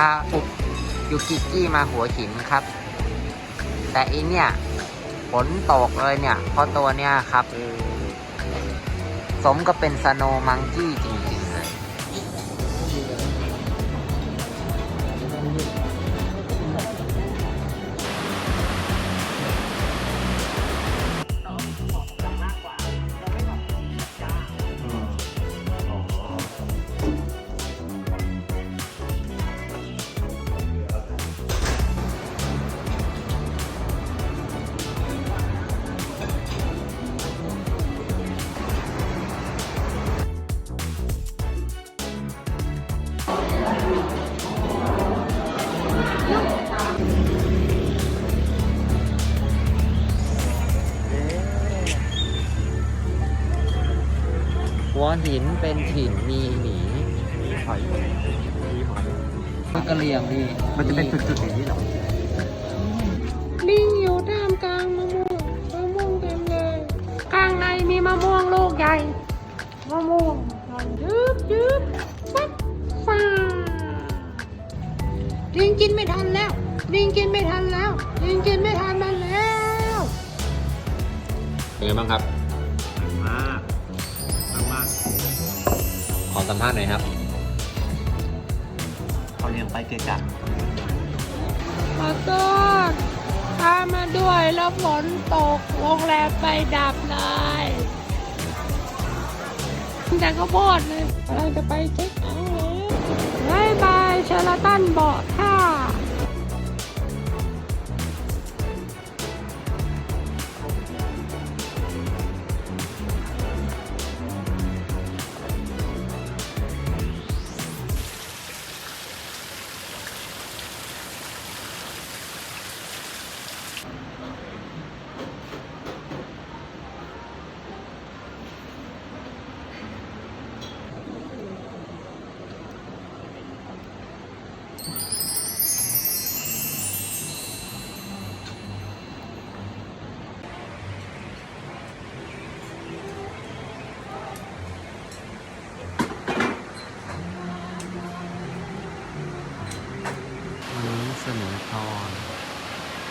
าอุบยูกิกี้มาหัวหินครับ แต่อีเนี่ยฝนตกเลยเนี่ยเพราะตัวเนี่ยครับ สมก็เป็นสโนมังกี้จริง ๆเลยหัวหินเป็นถิ่นมีหมีมีหอยมีหอยมันกระเลียงดีมันจะเป็นจุดๆอย่างนี้เหรอลิงอยู่ท่ามกลางมะม่วงมะม่วงเต็มเลย ข้างในมีมะม่วงลูกใหญ่ ลิงกินไม่ทันแล้ว ลิงกินไม่ทันแล้ว ลิงกินไม่ทันมันแล้วเป็นไงบ้างครับมากมากมากขอสัมภาษณ์หน่อยครับเขาเลี้ยงไปเกะกะขอโทษพามาด้วยแล้วฝนตกโรงแรมไปดับเลยแต่ก็โพดเลยเราจะไปเช็คเอาท์แล้วบายบายเชอร์ตันเบาะ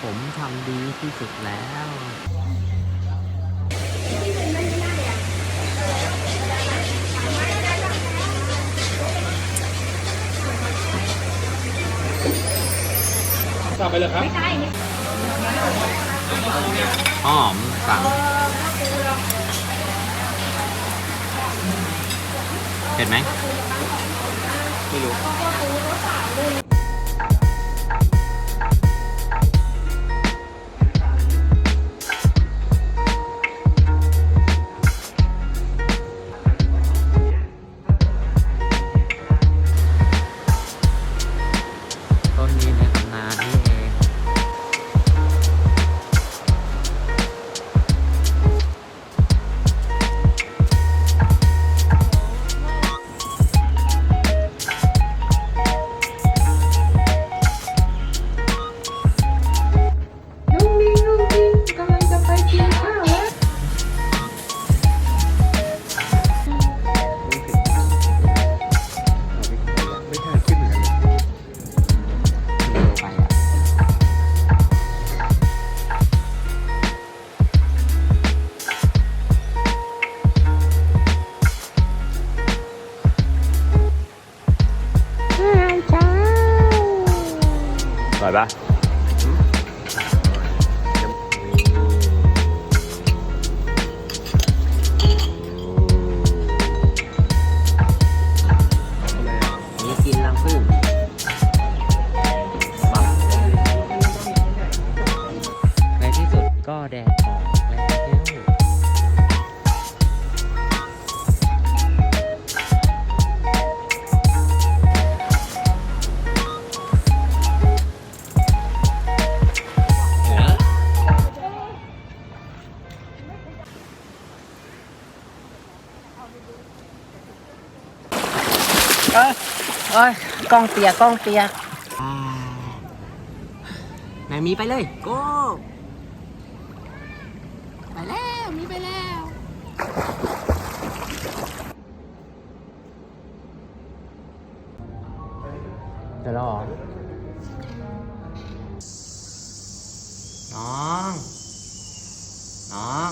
ผมทำดีที่สุดแล้วสั่งไปเลยครับหอมสั่งเห็นไหมไม่รู้ อาหารเช้า อร่อยปะอะไรอ่ะ นี่กินลังพึ่งในที่สุดก็แดด เอ้ยเอ้ยกล้องเปียกกล้องเปียกนายมีไปเลยโก้ไปแล้วมีไปแล้ว เดี๋ยวเรอน้อง น้อง